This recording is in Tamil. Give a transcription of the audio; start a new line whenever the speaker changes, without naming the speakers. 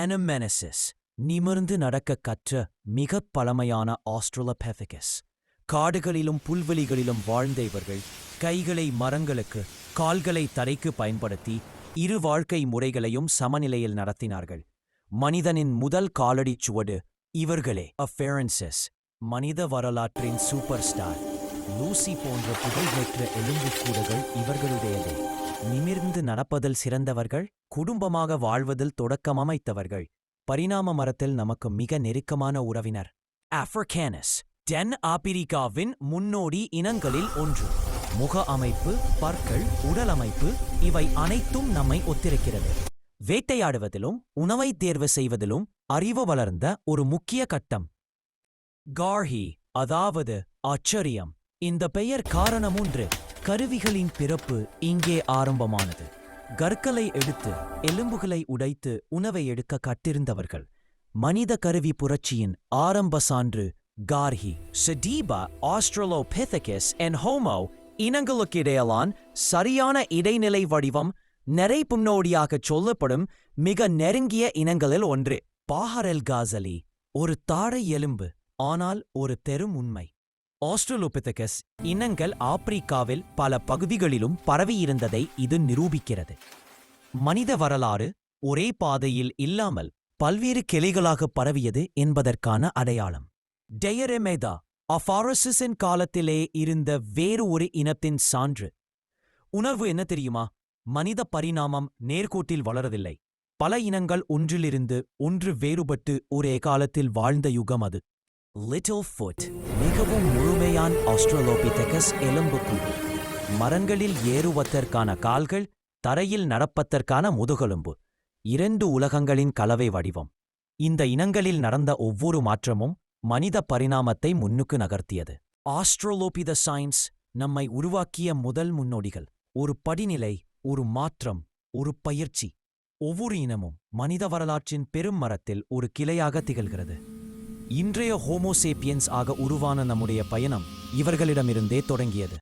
அனமெனசிஸ் நிமிர்ந்து நடக்க கற்ற மிகப் பழமையான ஆஸ்ட்ரலோபெதகஸ் காடுகளிலும் புல்வெளிகளிலும் வாழ்ந்த இவர்கள் கைகளை மரங்களுக்கு கால்களை தரைக்கு பயன்படுத்தி இரு வாழ்க்கை முறைகளையும் சமநிலையில் நடத்தினார்கள். மனிதனின் முதல் காலடிச் சுவடு இவர்களே. அஃபேரன்சஸ் மனித வரலாற்றின் சூப்பர் ஸ்டார் லூசி போன்ற புகழ்பெற்ற எலும்புக்கூடுகள் இவர்களுடையதே. நிமிர்ந்து நடப்பதில் சிறந்தவர்கள் குடும்பமாக வாழ்வதில் தொடக்கம் அமைத்தவர்கள் பரிணாம மரத்தில் நமக்கு மிக நெருக்கமான உறவினர். ஆப்ரிக்கானஸ் தென் ஆப்பிரிக்காவின் முன்னோடி இனங்களில் ஒன்று. முக அமைப்பு பற்கள் உடல் அமைப்பு இவை அனைத்தும் நம்மை ஒத்திருக்கிறது. வேட்டையாடுவதிலும் உணவை தேர்வு செய்வதிலும் அறிவு வளர்ந்த ஒரு முக்கிய கட்டம். கார்ஹி அதாவது ஆச்சரியம் இந்த பெயர் காரணமொன்று கருவிகளின் பிறப்பு இங்கே ஆரம்பமானது. கற்களை எடுத்து எலும்புகளை உடைத்து உணவை எடுக்க கட்டிருந்தவர்கள் மனித கருவி புரட்சியின் ஆரம்ப சான்று கார்ஹி செடீபா ஆஸ்ட்ரலோபெதகஸ் என் ஹோமோ இனங்களுக்கிடையிலான் சரியான இடைநிலை வடிவம் நிறை முன்னோடியாகச் சொல்லப்படும் மிக நெருங்கிய இனங்களில் ஒன்று. பாஹரெல் காசலி ஒரு தாழை எலும்பு ஆனால் ஒரு தெரும் உண்மை. ஆஸ்ட்ரலோபிதகஸ் இனங்கள் ஆப்பிரிக்காவில் பல பகுதிகளிலும் பரவியிருந்ததை இது நிரூபிக்கிறது. மனித வரலாறு ஒரே பாதையில் இல்லாமல் பல்வேறு கிளைகளாக பரவியது என்பதற்கான அடையாளம். டெயரெமேதா அஃபாரசிஸின் காலத்திலே இருந்த வேறு ஒரு இனத்தின் சான்று. உணர்வு என்ன தெரியுமா? மனித பரிணாமம் நேர்கோட்டில் வளரவில்லை. பல இனங்கள் ஒன்றிலிருந்து ஒன்று வேறுபட்டு ஒரே காலத்தில் வாழ்ந்த யுகம் அது. லிட்டில் ஃபுட் மிகவும் முழுமையான் ஆஸ்ட்ரலோபிதெகஸ் எலும்புக்கூடு. மரங்களில் ஏறுவதற்கான கால்கள் தரையில் நடப்பதற்கான முதுகெலும்பு. இரண்டு உலகங்களின் கலவை வடிவம். இந்த இனங்களில் நடந்த ஒவ்வொரு மாற்றமும் மனித பரிணாமத்தை முன்னுக்கு நகர்த்தியது. ஆஸ்ட்ரோலோபித சயின்ஸ் நம்மை உருவாக்கிய முதல் முன்னோடிகள். ஒரு படிநிலை ஒரு மாற்றம் ஒரு பயிற்சி. ஒவ்வொரு இனமும் மனித வரலாற்றின் பெரும் மரத்தில் ஒரு கிளையாக திகழ்கிறது. இன்றைய ஹோமோசேப்பியன்ஸ் ஆக உருவான நம்முடைய பயணம் இவர்களிடமிருந்தே தொடங்கியது.